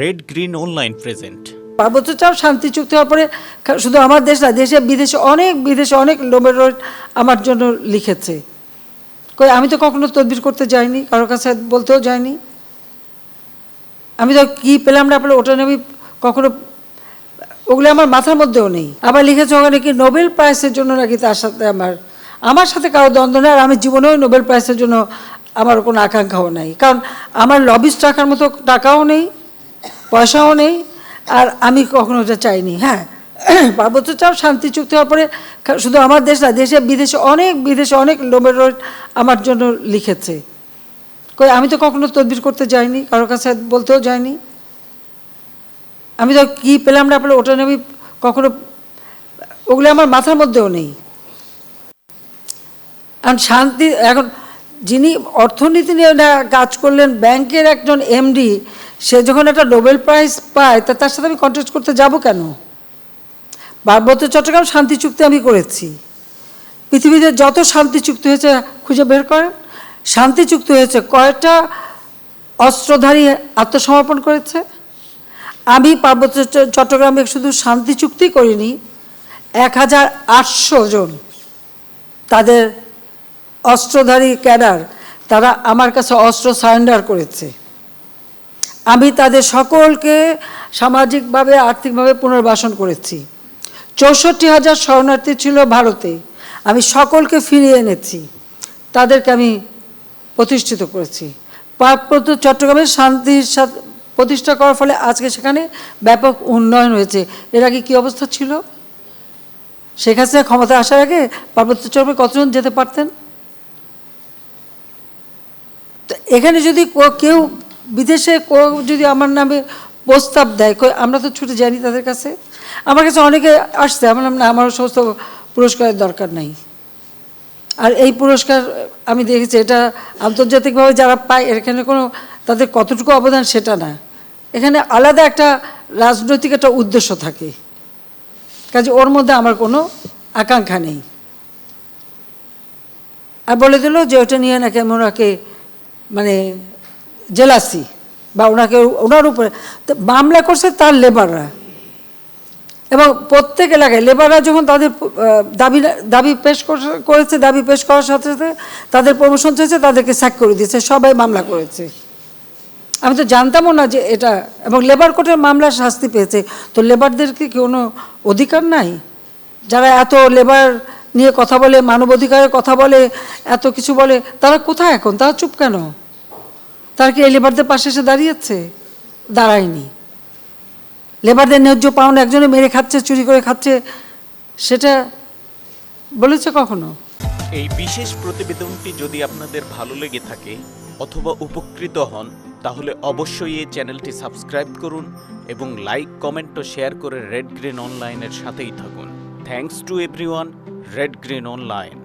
Red green online present পার্বত্য চাপ শান্তি, চুক্তি হওয়ার পরে শুধু আমার দেশ না, দেশে বিদেশে অনেক বিদেশে অনেক নোবেল আমার জন্য লিখেছে। কই, আমি তো কখনো তদবির করতে যাইনি, কারোর কাছে বলতেও যাইনি। আমি তো কি পেলাম না পেলাম, ওটা আমি কখনো ওগুলো আমার মাথার মধ্যেও নেই। আবার লিখেছে ওখানে কি নোবেল প্রাইজের জন্য নাকি তার সাথে আমার আমার সাথে কারও দ্বন্দ্ব নেই, আর আমি জীবনেও নোবেল প্রাইজের জন্য আমার কোনো আকাঙ্ক্ষাও নাই। কারণ আমার লবিস্ট রাখার মতো টাকাও নেই। পয়সাও নেই, আর আমি কখনো ওটা চাইনি হ্যাঁ। পার্বত্য চাপ শান্তি, চুক্তি হওয়ার পরে শুধু আমার দেশ না, দেশে, বিদেশে অনেক বিদেশে অনেক নোবেল আমার জন্য লিখেছে। কই, আমি তো কখনো তদবির করতে যাইনি, কারোর কাছে বলতেও যাইনি। আমি তো কি পেলাম না পেলাম, ওটা নিয়ে আমি কখনো, ওগুলো আমার মাথার মধ্যেও নেই। আর শান্তি, এখন যিনি অর্থনীতি নিয়ে কাজ করলেন, ব্যাংকের একজন এমডি সে যখন একটা নোবেল প্রাইজ পায়, তা তার সাথে আমি কন্টেস্ট করতে যাব কেন? পার্বত্য চট্টগ্রাম শান্তি চুক্তি আমি করেছি। পৃথিবীতে যত শান্তি চুক্তি হয়েছে খুঁজে বের করেন, শান্তি চুক্তি হয়েছে কয়েকটা অস্ত্রধারী আত্মসমর্পণ করেছে? আমি পার্বত্য চট্টগ্রামে শুধু শান্তি চুক্তি করিনি, এক হাজার আটশো জন তাদের অস্ত্রধারী ক্যাডার, তারা আমার কাছে অস্ত্র সারেন্ডার করেছে। আমি তাদের সকলকে সামাজিকভাবে, আর্থিকভাবে পুনর্বাসন করেছি। চৌষট্টি হাজার শরণার্থী ছিল ভারতে। আমি সকলকে ফিরিয়ে এনেছি। তাদেরকে আমি প্রতিষ্ঠিত করেছি। পার্বত্য চট্টগ্রামের শান্তির সাথে প্রতিষ্ঠা করার ফলে আজকে সেখানে ব্যাপক উন্নয়ন হয়েছে। এর আগে কী অবস্থা ছিল? শেখ হাসিনা ক্ষমতা আসার আগে পার্বত্য চট্টগ্রামে কতজন যেতে পারতেন? এখানে যদি কেউ বিদেশে যদি আমার নামে প্রস্তাব দেয় আমরা তো ছুটে যাইনি তাদের কাছে? আমার কাছে অনেকে আসছে, আমার নাম না আমার সমস্ত পুরস্কারের দরকার নাই। আর এই পুরস্কার আমি দেখেছি, এটা আন্তর্জাতিকভাবে যারা পায় এখানে কোনো, তাদের কতটুকু অবদান সেটা না। এখানে আলাদা একটা রাজনৈতিক একটা উদ্দেশ্য থাকে। কাজে ওর মধ্যে আমার কোনো আকাঙ্ক্ষা নেই। আর বলে দিল যে ওটা নিয়ে নাকি আমি ওনাকে মানে জেলাসি বা ওনাকে, ওনার উপরে মামলা করছে তার লেবাররা। এবং প্রত্যেক এলাকায় লেবাররা যখন তাদের দাবি দাবি পেশ করেছে, দাবি পেশ করার সাথে সাথে তাদের প্রমোশন চেয়েছে, তাদেরকে স্যাক করে দিয়েছে, সবাই মামলা করেছে। আমি তো জানতামও না যে এটা, এবং লেবার কোর্টের মামলার শাস্তি পেয়েছে। তো লেবারদের কি কোনো অধিকার নাই? যারা এত লেবার নিয়ে কথা বলে, মানবাধিকারের কথা বলে, এত কিছু বলে, তারা কোথায় এখন? তারা চুপ কেন? তারা কি এই লেবারদের পাশে এসে দাঁড়িয়েছে? দাঁড়ায়নি। লেবারদের ন্যায্য পাওনা একজনে মেরে খাচ্ছে, চুরি করে খাচ্ছে, সেটা বলেছে কখনো? এই বিশেষ প্রতিবেদনটি যদি আপনাদের ভালো লেগে থাকে অথবা উপকৃত হন, তাহলে অবশ্যই এই চ্যানেলটি সাবস্ক্রাইব করুন এবং লাইক, কমেন্ট ও শেয়ার করে রেড গ্রিন অনলাইনের সাথেই থাকুন। Thanks to everyone red green online